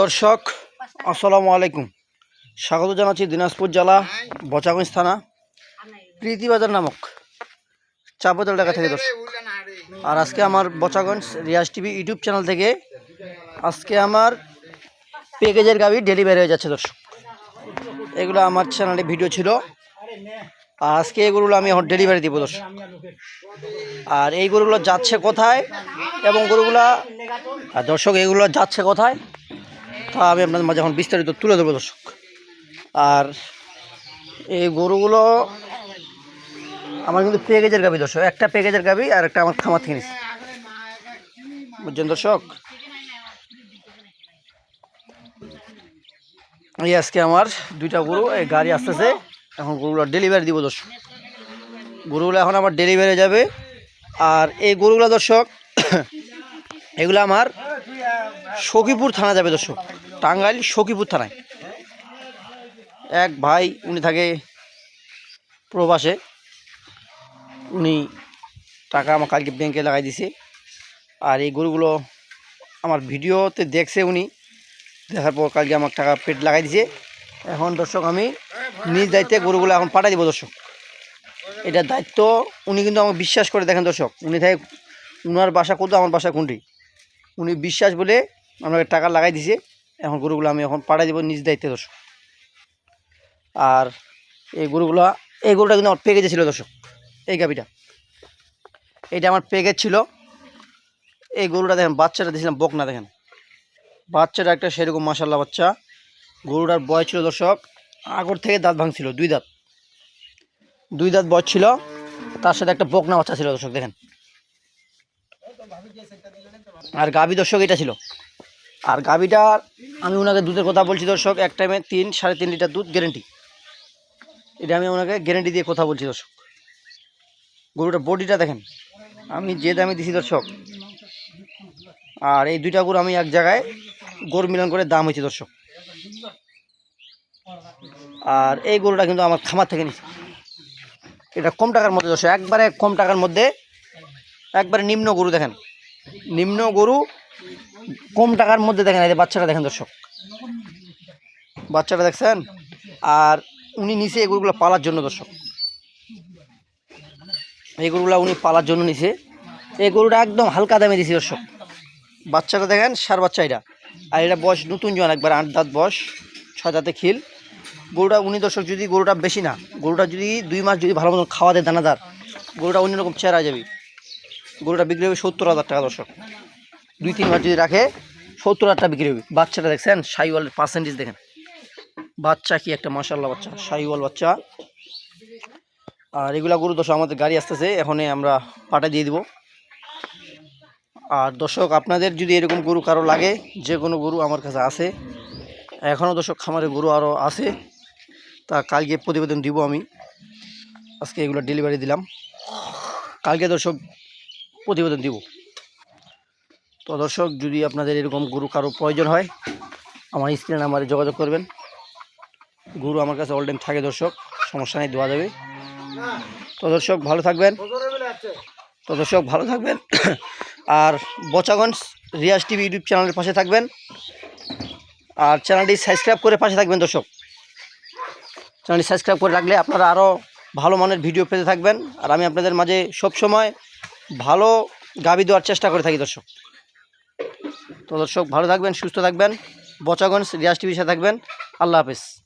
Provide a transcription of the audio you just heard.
দর্শক, আসসালামু আলাইকুম। স্বাগত জানাচ্ছি দিনাজপুর জেলা বচাগঞ্জ থানা, প্রীতিবাজার নামক চাপোদল টাকা থেকে দর্শক। আর আজকে আমার Bachaganj Riaz TV YouTube channel থেকে আজকে আমার প্যাকেজের গাড়ি ডেলিভারি হয়ে যাচ্ছে দর্শক। এগুলো আমার চ্যানেলে ভিডিও ছিল। আর আজকে এগুলো আমি ডেলিভারি দিব দর্শক। আর এই গরুগুলো যাচ্ছে কোথায় এবং গরুগুলা আর দর্শক, এগুলো যাচ্ছে কোথায়? তা আমি আপনাদের মাঝে এখন বিস্তারিত তুলে দেবো দর্শক। আর এই গরুগুলো আমার কিন্তু প্যাকেজের গাবি দর্শক। একটা প্যাকেজের গাবি আর একটা আমার খামার থেকে নিচ্ছি বুঝছেন, দর্শক? এই আজকে আমার দুইটা গরু, এই গাড়ি আসতেছে। এখন গরুগুলো ডেলিভারি দিব, দর্শক। গরুগুলো এখন আমার ডেলিভারি যাবে। আর এই গরুগুলো, দর্শক, এগুলো আমার সখীপুর থানা যাবে দর্শক। টাঙ্গাইল সখীপুর থানায়। এক ভাই, উনি থাকে প্রবাসে। উনি টাকা আমার কালকে ব্যাংকে লাগাই দিছে। আর এই গরুগুলো আমার ভিডিওতে দেখছে উনি। দেখার পর কালকে আমার টাকা পেট লাগাই দিছে। এখন দর্শক, আমি নিজ দায়িত্বে গরুগুলো এখন পাঠাই দিব দর্শক। এটার দায়িত্ব উনি কিন্তু আমাকে বিশ্বাস করে দেখেন দর্শক। উনি থাকে উনার বাসা কোথাও আমার বাসা কোনটি? উনি বিশ্বাস বলে আমাকে টাকা লাগাই দিছে। এখন গরুগুলো আমি এখন পাঠাই দেবো নিজ দায়িত্বে, দর্শক। আর এই গরুগুলো, এই গরুটা কিন্তু আমার পেকেজে ছিল দর্শক, এই গাবিটা এটা আমার পেকেজ ছিল এই গরুটা দেখেন, বাচ্চাটা দিয়েছিলাম বকনা, দেখেন। বাচ্চাটা একটা সেরকম মাসাল্লাহ বাচ্চা। গরুটার বয়স ছিল, দর্শক, আগর থেকে দাঁত ভাঙছিল, দুই দাঁত। দুই দাঁত বয়স ছিল, তার সাথে একটা বকনা বাচ্চা ছিল, দর্শক, দেখেন। আর গাভী দর্শক এটা ছিল। আর গাভীটার আমি ওনাকে দুধের কথা বলছি দর্শক, এক টাইমে তিন, সাড়ে তিন লিটার দুধ গ্যারেন্টি এটা আমি ওনাকে গ্যারেন্টি দিয়ে কথা বলছি দর্শক। গরুটার বডিটা দেখেন, আমি যে দামে দিছি দর্শক। আর এই দুইটা গরু আমি এক জায়গায় গরু মিলন করে দাম হয়েছে দর্শক। আর এই গরুটা কিন্তু আমার খামার থেকে নিছি। এটা কম টাকার মধ্যে দর্শক, একবারে কম টাকার মধ্যে একবারে নিম্ন গরু দেখেন। নিম্ন গরু কম টাকার মধ্যে দেখেন, এই বাচ্চাটা দেখেন দর্শক। বাচ্চাটা দেখছেন? আর উনি নিচে এই গরুগুলো পালার জন্য দর্শক। এই গরুগুলো উনি পালার জন্য নিছে এই গরুটা একদম হালকা দামে দিছে দর্শক। বাচ্চাটা দেখেন, সার বাচ্চা এটা। আর এটা বয়স নতুন জন, একবার আট দাঁত বয়স, ছয় দাঁতে খিল। গরুটা উনি দর্শক যদি গরুটা বেশি না, গরুটা যদি দুই মাস যদি ভালো মতো খাওয়া দেয় দানাদার, গরুটা অন্যরকম চেহারা যাবে। গরুটা বিক্রি হবে সত্তর হাজার টাকা দর্শক। দুই তিন মাস যদি রাখে, সত্তর হাজার টাকা বিক্রি হবে। বাচ্চাটা দেখছেন, সাইওয়ালের পার্সেন্টেজ দেখেন। বাচ্চা কি একটা মাসাল্লাহ বাচ্চা, সাইওয়াল বাচ্চা। আর এগুলা গরু দর্শক, আমাদের গাড়ি আসতেছে এখন আমরা পাটা দিয়ে দিব। আর দর্শক, আপনাদের যদি এরকম গরু কারও লাগে, যে কোনো গরু আমার কাছে আছে। এখনও দর্শক খামারে গরু আরও আছে। তা কালকে প্রতিবেদন দিব আমি। আজকে এগুলো ডেলিভারি দিলাম। কালকে দর্শক প্রতিবেদন দিব। তো দর্শক, যদি আপনাদের এরকম গরু কারও প্রয়োজন হয়, আমার স্ক্রিনে নাম্বারে যোগাযোগ করবেন। গরু আমার কাছে অল টাইম থাকে দর্শক, সমস্যা নেই, দেওয়া যাবে। তো দর্শক, ভালো থাকবেন। তো দর্শক, ভালো থাকবেন। আর বচাগঞ্জ রিয়াজ টিভি ইউটিউব চ্যানেলের পাশে থাকবেন। আর চ্যানেলটি সাবস্ক্রাইব করে পাশে থাকবেন দর্শক। চ্যানেলটি সাবস্ক্রাইব করে রাখলে আপনারা আরও ভালো মানের ভিডিও পেতে থাকবেন। আর আমি আপনাদের মাঝে সব সময় ভালো গাবি দেওয়ার চেষ্টা করে থাকি দর্শক। তো দর্শক, ভালো থাকবেন, সুস্থ থাকবেন। বচাগঞ্জ রিয়াজ টিভির সাথে থাকবেন। আল্লাহ হাফেজ।